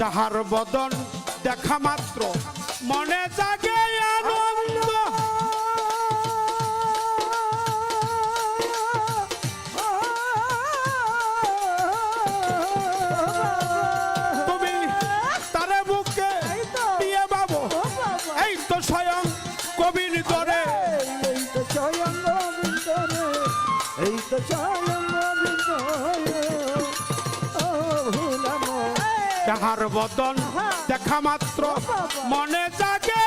যাহার বদন দেখা মাত্র, মনে জাগে আনন্দ। তুমি তারে বুকে এই তো স্বয়ং কবির দরে। এই তো এই তো যাহার বদন দেখা মাত্র। মনে জাগে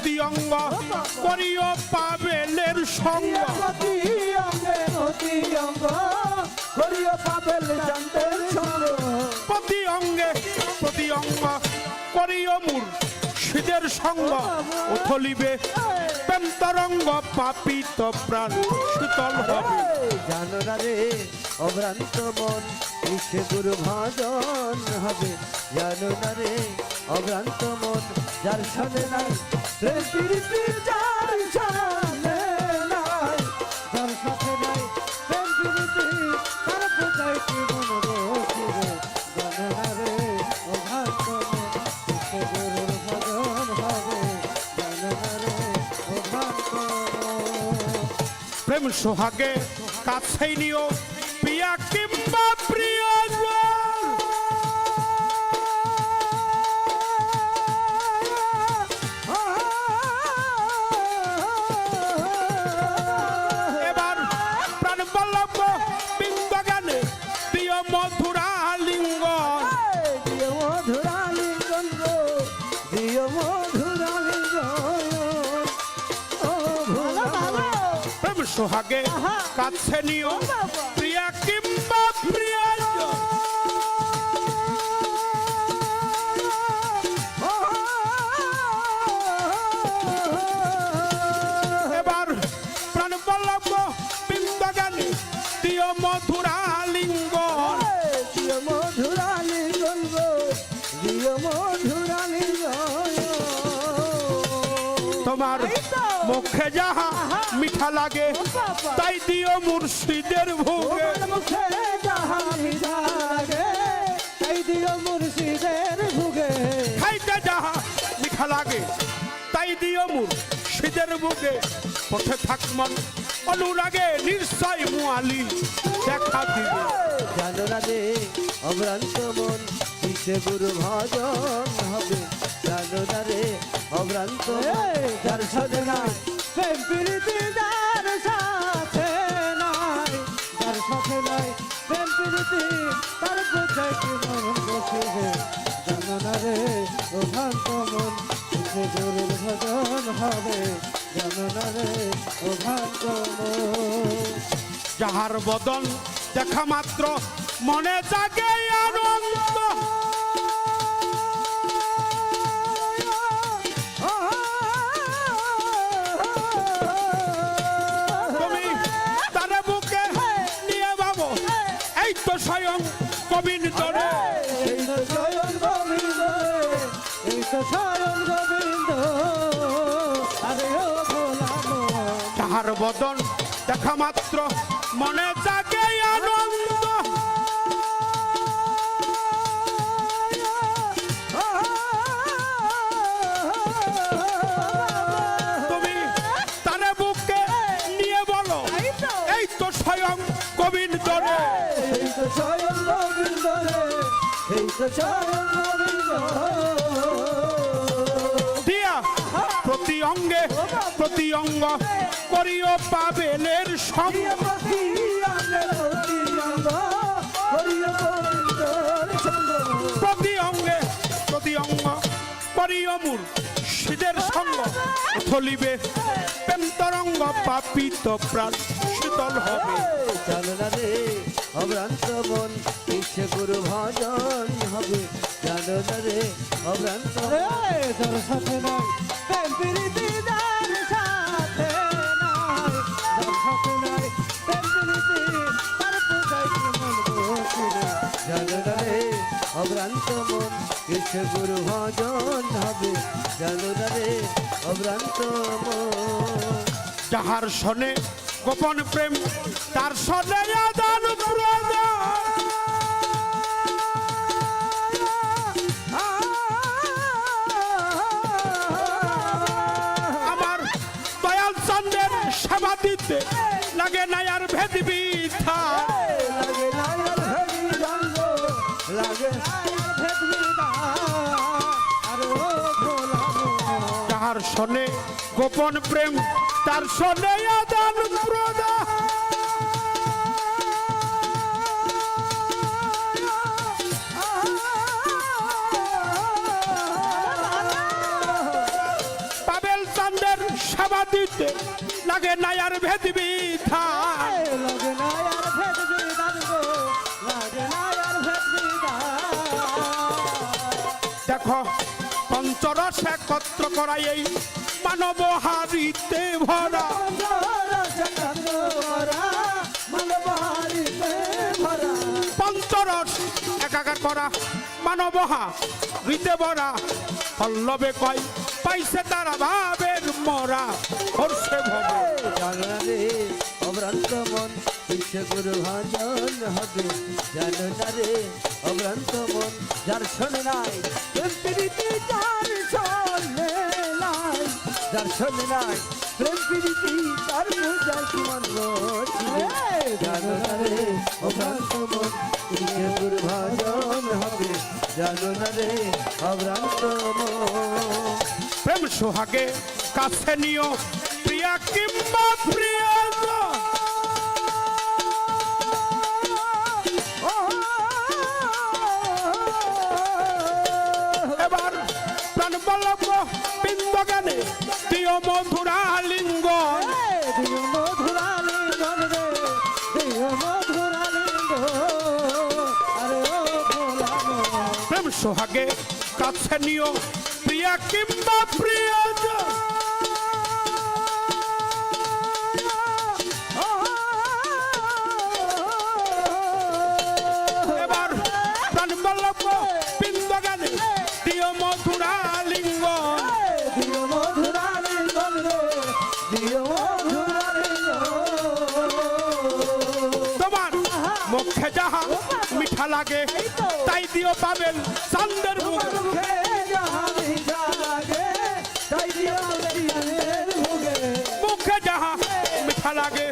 প্রতি অঙ্গ করিও পাবেলের সঙ্গ প্রতি অঙ্গে প্রতি অঙ্গ করিও মূর সিদের সঙ্গ। উথলিবে প্রেম তরঙ্গ পাপিত প্রাণ শীতল হবে। জানো না রে অভ্রান্ত মন ইচ্ছে গুরু ভজন হবে। জানো না রে অভ্রান্ত মন যার সাথে নাই প্রেম সোহাগে কাছেই নিও প্রিয়া কিংবা প্রিয়জন সোহাগে কাছে নিও। প্রিয়া তোমার মুখে যাহা মিঠা লাগে তাই দিও মুর্শিদের ভোগে। মুখে যাহা মিঠা লাগে তাই মুর্শিদের ভুগে। খাইতে যাহা মিঠা লাগে তাই দিও মুর্শিদের ভোগে। পথে থাকমন অনুরাগে নিশ্চয় মুআলি দেখা দিবে। জানো না রে অভ্রান্ত মন কিসে গুরু ভজন হবে? জানো না রে অভ্রান্ত যার সাথে নাই। প্রেম প্রীতি যার সাথে নাই। যার সাথে নাই প্রেম প্রীতি তার কোথায় কি মন বসিবে জানো অভ্রান্ত মন কিসে গুরু ভজন হবে। জানো অভ্রান্ত মন। যাহার বদন দেখা মাত্র মনে জাগে আনন্দ। স্বয়ং কবির দরে এই তো স্বয়ং গোবিন্দ এই তো স্বয়ং গোবিন্দ আরে ও ভোলাম তাহার বদন দেখা মাত্র মনে এই গোবিন্দ রে এই তো স্বয়ং গোবিন্দ দিয়া প্রতি অঙ্গে প্রতি অঙ্গ করিও সঙ্গ। প্রতি অঙ্গে প্রতি অঙ্গ হরিয় গোবিন্দর সঙ্গ। প্রতি অঙ্গে প্রতি অঙ্গ করিও মূর শীতের সঙ্গ। থলিবে প্রেম তরঙ্গ পাপিত প্রাণ শীতল হবে। চলো না রে অভ্রান্ত মন ইচ্ছে গুরু ভজন হবে। জানে রে অভ্রান্ত তার অভ্রান্ত মন গুরু ভজন হবে। জানো অভ্রান্ত মন। যাহার শোনে গোপন প্রেম তার সদে সেবা লাগে না আর ভেদ বিধা লাগে না আর ভেদি জানব, লাগে না আর ভেদি দান। আরে ও ভোলা মন, শোনে গোপন প্রেম তার শোনে আদান প্রদান। পাবেল দিতে। লাগে না আর ভেদ বিধা লাগে না আর ভেদি জানব, লাগে না আর ভেদি দান। দেখো পঞ্চরস একত্র করাই এই মানব হারিতে ভরা। পঞ্চরস একাকার করা মানবহা হৃতে ভরা। পল্লবে কয় পাইছে তারা ভাবের মরা হর্ষে ভবে। অভ্রান্ত মন বিশ্ব গুরু হবে। জানো রে অভ্রান্ত মন, যার শোনে নাই প্রেম প্রীতি যার শোনে তার কি মন রে অভ্রান্ত মন বিশ্ব গুরু হবে। জানো না রে অভ্রান্ত মন। প্রেম সোহাগে কাছে নিও প্রিয়া কিংবা প্রিয় এবার প্রাণ বল্লভ বিন্দ জ্ঞানে প্রিয় মধুরা লিঙ্গ প্রেম সোহাগে কাছে নিও প্রিয়া কিংবা প্রিয় এবার প্রাণ বল্লভ বিন্দ জ্ঞানে প্রিয় মধুরা লিঙ্গ তোমার মুখে যাহা লাগে। তাই দিও পাবেন চান্দের মুখে। মুখে যাহা মিঠা লাগে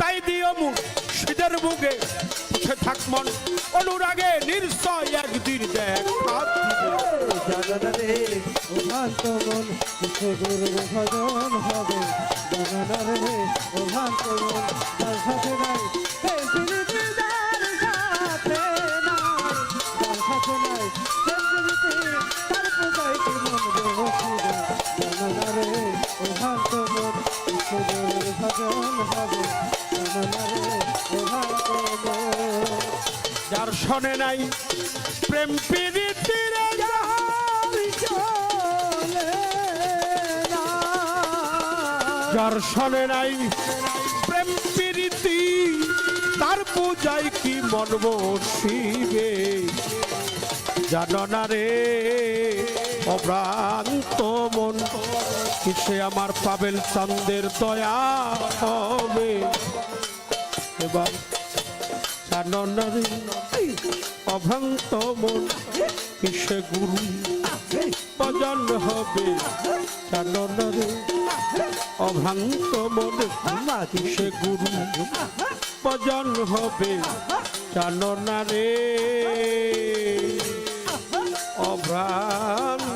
তাই দিও মুখ শীতের মুখে। মুখে থাক মন অনুরাগে একদিন দেখা মন গুরু ভজন হবে। জাগরে উভান্ত মন তার সাথে নাই যার শোনে নাই। প্রেম প্রীতির যার শোনে নাই। প্রেম প্রীতি, তার পূজায় কি মন বসিবে? জানো না রে, অভ্রান্ত মন, কিসে আমার পাবেল চন্দের দয়া হবে? এবার জানো না রে অভ্রান্ত মন, কিসে গুরু? ভজন হবে কেন রে অভ্রান্ত মন, কিসে গুরু? ভজন হবে কেন রে অভ্রান্ত